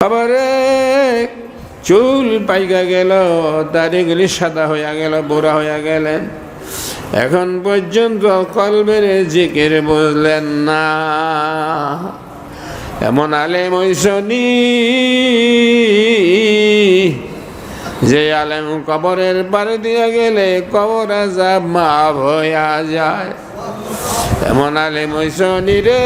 আবারে চুল পাইকা গেল দাড়িগুলি সাদা হইয়া গেল বুড়া হইয়া গেলেন। এখন পর্যন্ত কলবের জিকির বুঝলেন না। এমন আলেম ঐশনী যে আলেম কবরের পারে দিয়ে গেলে কবর আজাব মাফ হইয়া যায়। এমন আলেম ঐশনী রে।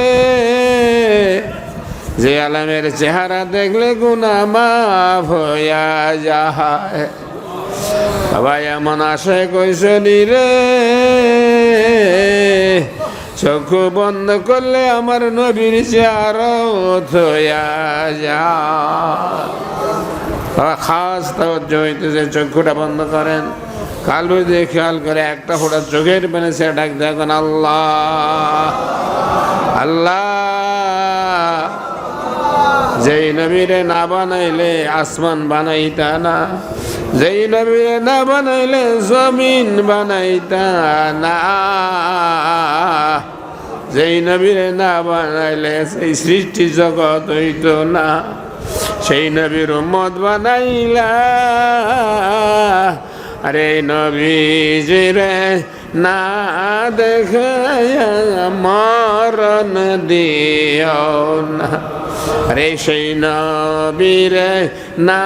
যে আলমের চেহারা দেখলে গুনা মাফ হইয়া যায়। বাবা, এমন আশে কৈশনি রে? চক্ষু বন্ধ করলে আমার নবীর চেহারা হইয়া যায়। বাবা, খাস তাওয়াজ্জু হইতেছে চক্ষুটা বন্ধ করেন, কালু দিয়ে খেয়াল করে একটা ফোটা চোখের পেনে সে ডাক দেখুন আল্লাহ আল্লাহ। যেই নবীরে না বানাইলে আসমান বানাইতা না, যেই নবীরে না বানাইলে জমিন বানাইতা না, যেই নবীরে না বানাইলে সেই সৃষ্টি জগৎ হইত না, সেই নবীর মত বানাইলা। আরে নবীজিরে না দেখে মরণ দিও না। আরে সেই নবীরে না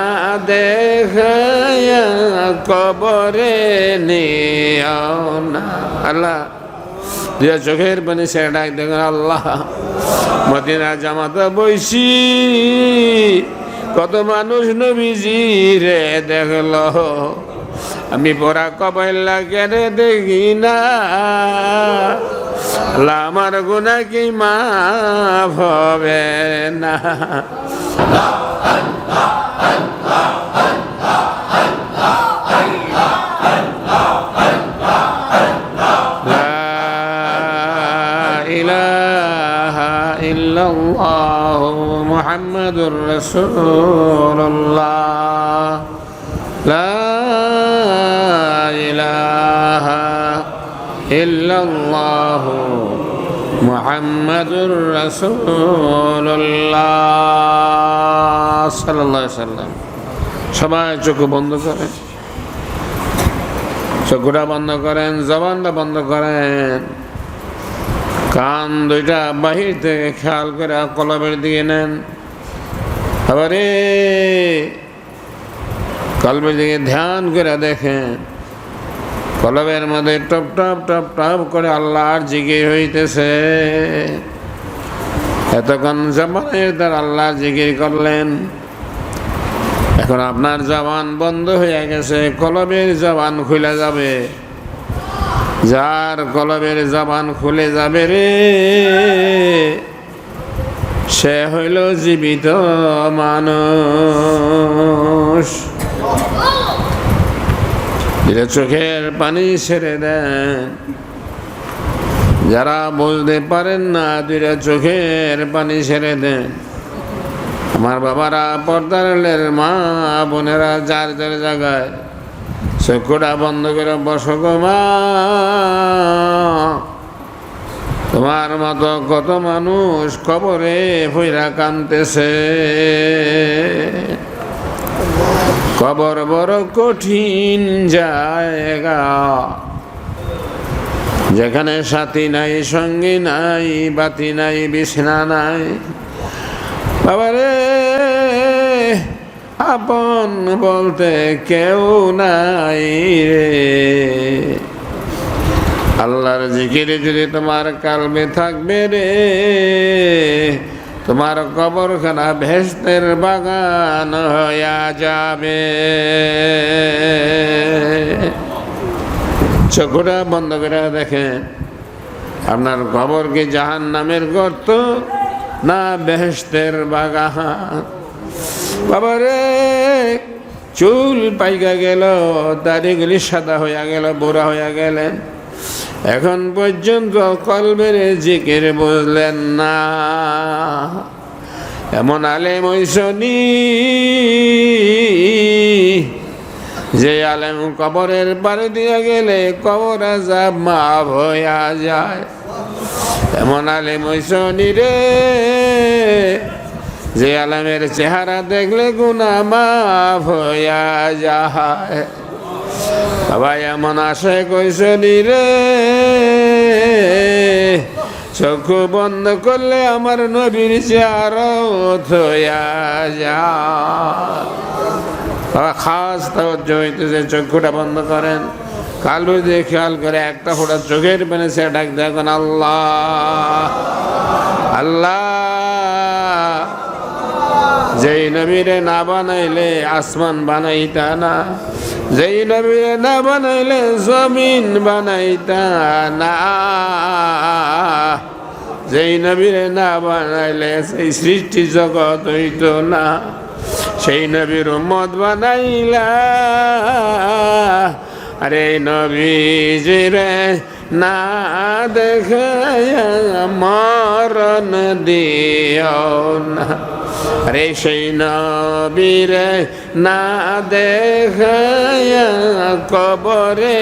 দেখে কবরে নিও না। আল্লাহ দুই চোখের পানি সে ডাক দেখেন আল্লাহ। মদিনা জামাতা বইসি কত মানুষ নবীজি রে দেখল। আমি পড়া কবাইল্লা কেড়ে দেখি না। আল্লাহ আমার গুণা কি মা হবে না لا إله إلا الله محمد رسول الله لا إله إلا الله محمد رسول الله صلى الله عليه وسلم সবাই চোখ বন্ধ করে চোখটা বন্ধ করেন জবানটা বন্ধ করেন কান দুইটা বাহির থেকে খেয়াল করে কলবের দিকে নেন আবারে কলবের দিকে ধ্যান করে দেখেন কলবের মধ্যে টপ টপ টপ টপ করে আল্লাহর জিকির হইতেছে। এতক্ষণ জবানের তার আল্লাহ জিকির করলেন। এখন আপনার জবান বন্ধ হয়ে গেছে কলবের জবান খুলে যাবে। যার কলবের জবান খুলে যাবে রে, সে হইল জীবিত মানুষ। যেটা চোখের পানি ছেড়ে দেন যারা বুঝতে পারেন না, দুইটা চোখের পানি ছেড়ে দেন আমার বাবারা পর্দারের মা, বোনেরা যার যার জায়গায় চক্ষুটা বন্ধ করে বসো মা। তোমার মতো কত মানুষ কবরে ভৈরা কানতেছে কবর বড় কঠিন জায়গা। যেখানে সাথী নাই, সঙ্গী নাই, বাতি নাই, বিছনা নাই। বাবারে আপন বলতে কেউ নাই রে। আল্লাহর জিকিরে যদি তোমার কালবে থাকবে রে তোমার কবরখানা ভেস্তের বাগান হইয়া যাবে। চোখটা বন্ধ করে দেখেন, আপনার কবর কি জাহান নামের গর্ত না বেহেস্তের বাগান? বাবারে চুল পাইকা গেল, দাড়িগুলি সাদা হইয়া গেল, বুড়া হইয়া গেলেন। এখন পর্যন্ত কলবের জিকির বুঝলেন না। এমন আলেম ঐশনী যে আলেম কবরের পারে দিয়ে গেলে কবর আজাব মাফ হইয়া যায়। এমন আলেম ঐশনী রে, যে আলমের চেহারা দেখলে গুনা মাফ হইয়া যায়। বাবা এমন আশে কইসনি রে চক্ষু বন্ধ করলে আমার নবীর খাস তাওয়াজ্জ হইতেছে, চক্ষুটা বন্ধ করেন। কালু দিয়ে খেয়াল করে, একটা ফোটা চোখের পেনে সে ডাক দেখুন আল্লাহ আল্লাহ। যেই নবীরে না বানাইলে আসমান বানাইতা না, যেই নবীরে না বানাইলে জমিন বানাইতা না। যেই নবীরে না বানাইলে সেই সৃষ্টি জগৎ হইত না। সেই নবীর উম্মত বানাইলা। আরে নবীজি রে না দেখায়া মরণ দিও না। আরে সেই নবীরে না দেখায়া কবরে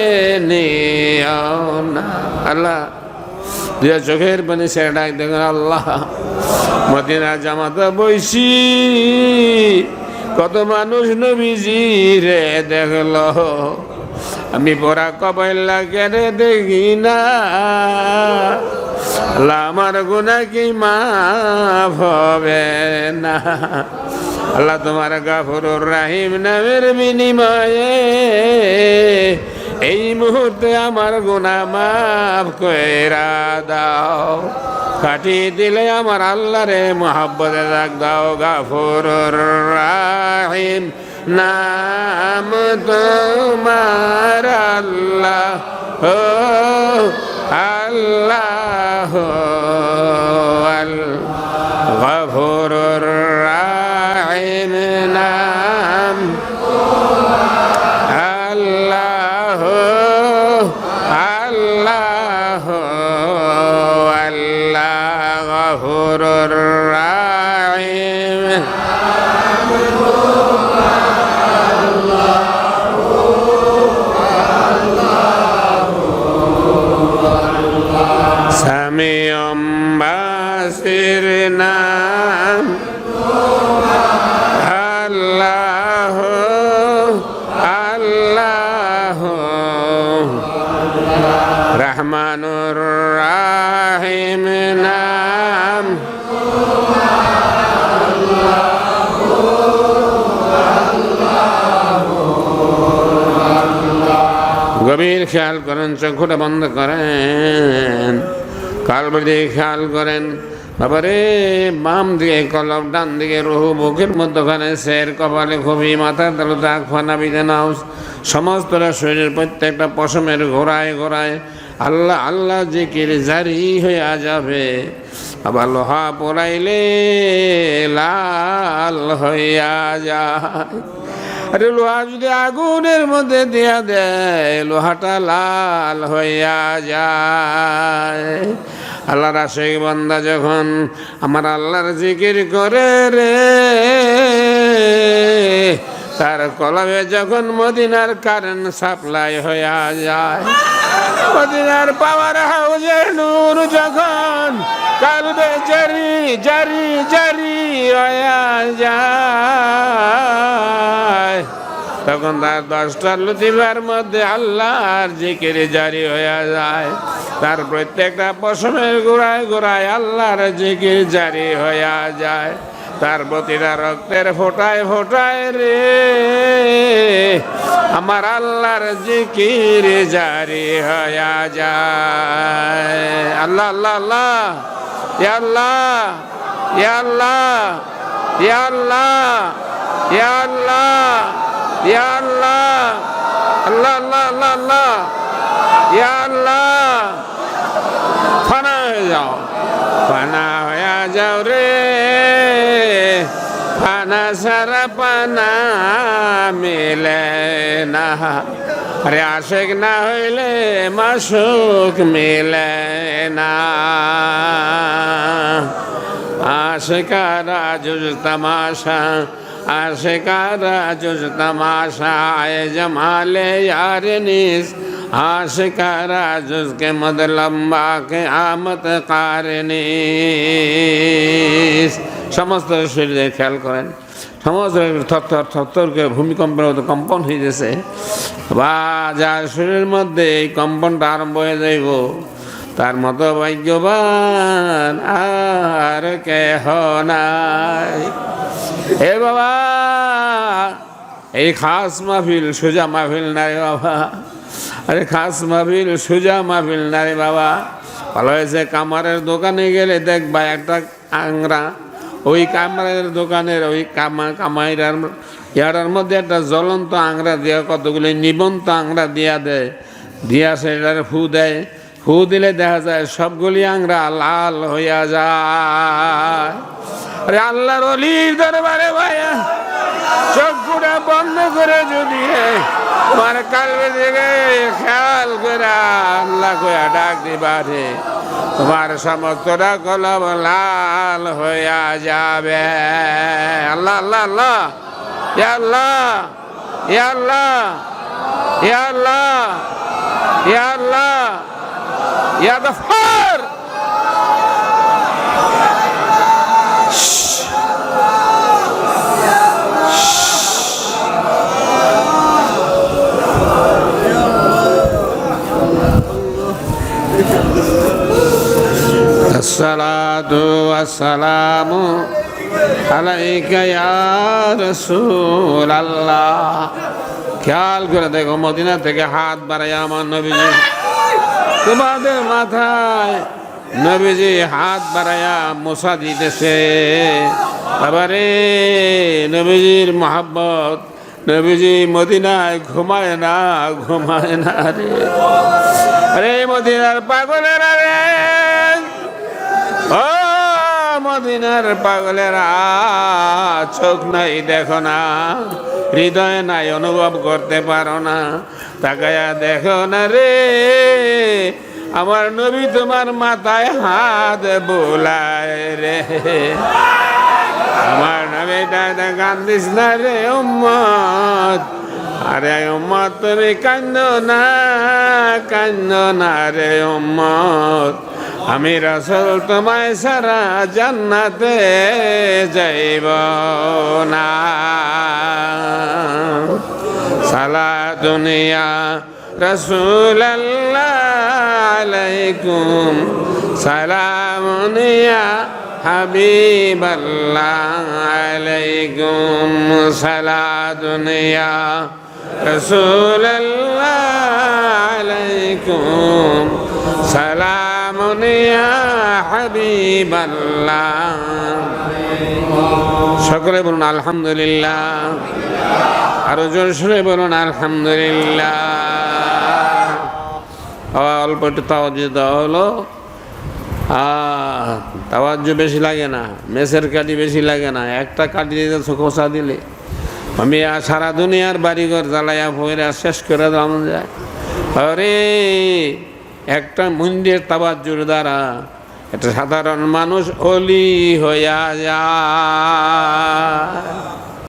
নিও না। আল্লাহ চোখের পানি সে ডাক দেখুন আল্লাহ, মদিনা জামাতা বইছি। কত মানুষ নবীজি রে দেখল। আমি পড়া কবাইল্লা কেড়ে দেখি না। আমার গুণা কি মাফ হবে না। আল্লাহ, তোমার গাফরুর রাহিম নামের বিনিময়ে এই মুহূর্তে আমার গুণা মাফ কইরা দাও। কাটি দিলে আমার আল্লাহ রে মোহাব্বতে রাখ দাও গাফর রাহিম। নাম তোমার আল্লাহ আল্লাহ। আল্লাহ গফুরুর রাহিম সামিয়ম বাসির নাম আল্লাহ আল্লাহ। খেয়াল করেন, চোখটা বন্ধ করেন। কালবার দিয়ে খেয়াল করেন। তারপরে বাম দিকে কলম, ডান দিকে রহু, বুকের মধ্যখানে শের কপালে খুবই মাথার তালু দাগ ফানা বিধে নাও সমস্তটা শরীরের প্রত্যেকটা পশমের ঘোরায় ঘোরায় আল্লাহ আল্লাহ যে জিকির জারি হইয়া যাবে। আবার লোহা পড়াইলে লাল হইয়া যায়। আরে লোহা যদি আগুনের মধ্যে দেয়া দেয়, লোহাটা লাল হইয়া যায়। আল্লাহর আশেক বান্দা যখন আমার আল্লাহর জিকির করে রে, তার কলমে যখন মদিনার কারেন্ট সাপ্লাই হইয়া যায় মদিনার পাওয়ার হাউজের নূর যখন কালবে জারি জারি জারি হইয়া যায়। তখন তার দশটা লতিফার মধ্যে আল্লাহর জিকিরে জারি হয়ে যায়। তার প্রত্যেকটা পশমের গোড়ায় গোড়ায় আল্লাহর জিকির জারি হয়ে যায়। তার প্রতিটা রক্তের ফোটায় ফোটায় রে। আমার আল্লাহর জিকির জারি হয়ে যায়। আল্লাহ আল্লাহ আল্লাহ আল্লাহ আল্লাহ আল্লাহ আল্লাহ আল্লাহ আল্লাহ আল্লাহ আল্লাহ আল্লাহ আল্লাহ। ফানা হয়ে যাও। ফানা যাও রে। পানা সারা পানা মিলে না। আরে আশেক না হইলে মাসুক মিলে না। আশেকারা যুজ তামাশা, আশেকারা যুজ তামাশা, আয় জমালে আর নিস। आशिकारा जुसके मद लम्बा के আমত কারণে সমস্ত শরীরে খেয়াল করেন সমস্ত থরথর থরথর করে ভূমিকম্পের মতো কম্পন হয়ে গেছে বা যার শরীরের মধ্যে এই কম্পনটা আরম্ভ হয়ে যাইব তার মতো ভাগ্যবান আর কেহ নাই এ বাবা এই খাস মাহফিল সোজা মাহফিল নাই বাবা আরে খাস মাহফিল, সোজা মাহফিল। না রে বাবা, ভালো হয়েছে, কামারের দোকানে গেলে দেখবা একটা আংরা ওই কামারের দোকানের ওই কামা কামাইরার ইয়ারার মধ্যে একটা জ্বলন্ত আংরা দেওয়া কতগুলি নিবন্ত আংরা দিয়া দেয়। দিয়া সেটার ফু দেয়। ফু দিলে দেখা যায় সবগুলি আংরা লাল হইয়া যায়। আরে আল্লাহর অলির দরবারে ভাইয়া। চোখগুলা বন্ধ করে যদি তোমার কালবে দিকে খেয়াল করে আল্লাহ কয়া ডাক দিবারে তোমার সমস্তটা কলম লাল হইয়া যাবে। আল্লাহ আল্লাহ আল্লাহ আল্লাহ আল্লাহ আল্লাহ, ইয়া আল্লাহ, ইয়া গফার। الصلاة والسلام عليك يا رسول الله খেয়াল করে দেখো মদিনা থেকে হাত বাড়াই আমার নবীজি তোমাদের মাথায় নবীজি হাত বাড়াইয়া মশা দিতেছে আবারে নবীজির মহাব্বত নবীজি মদিনায় ঘুমায় না ঘুমায় না রে আরে মদিনার পাগলেরা রে ও মদিনার পাগলেরা, চোখ নাই দেখো না, হৃদয় নাই অনুভব করতে পারো না। তাকায়া দেখো না রে, আমার নবী তোমার মাথায় হাত বোলায় রে। আমার নবীটা কান্দিস না রে উম্মত, আরে উম্মত তুমি কান্দ না কান্দ না রে উম্মত। আমি রসল তোমায় সারা জান্নাতে যাইব না। সালা দুনিয়া রসুল আলাইকুম। সালামুনিয়া হাবিব আলাইকুম। সালা দুনিয়া রসুল আলাইকুম। সালামুন সকলে বলুন আলহামদুলিল্লাহ। আরও জোর বলুন আলহামদুলিল্লাহ। অল্প একটু তাওয়াজ দেওয়া হলো। তাওয়াজ বেশি লাগে না, মেসের কাটি বেশি লাগে না, একটা কাটি দিতে খোসা দিলে। আমি সারা দুনিয়ার বাড়িঘর জ্বালাইয়া ভৈরা শেষ করে দাম যায়। আরে একটা মন্দির তাবাজ্জুর দ্বারা একটা সাধারণ মানুষ অলি হইয়া যায়।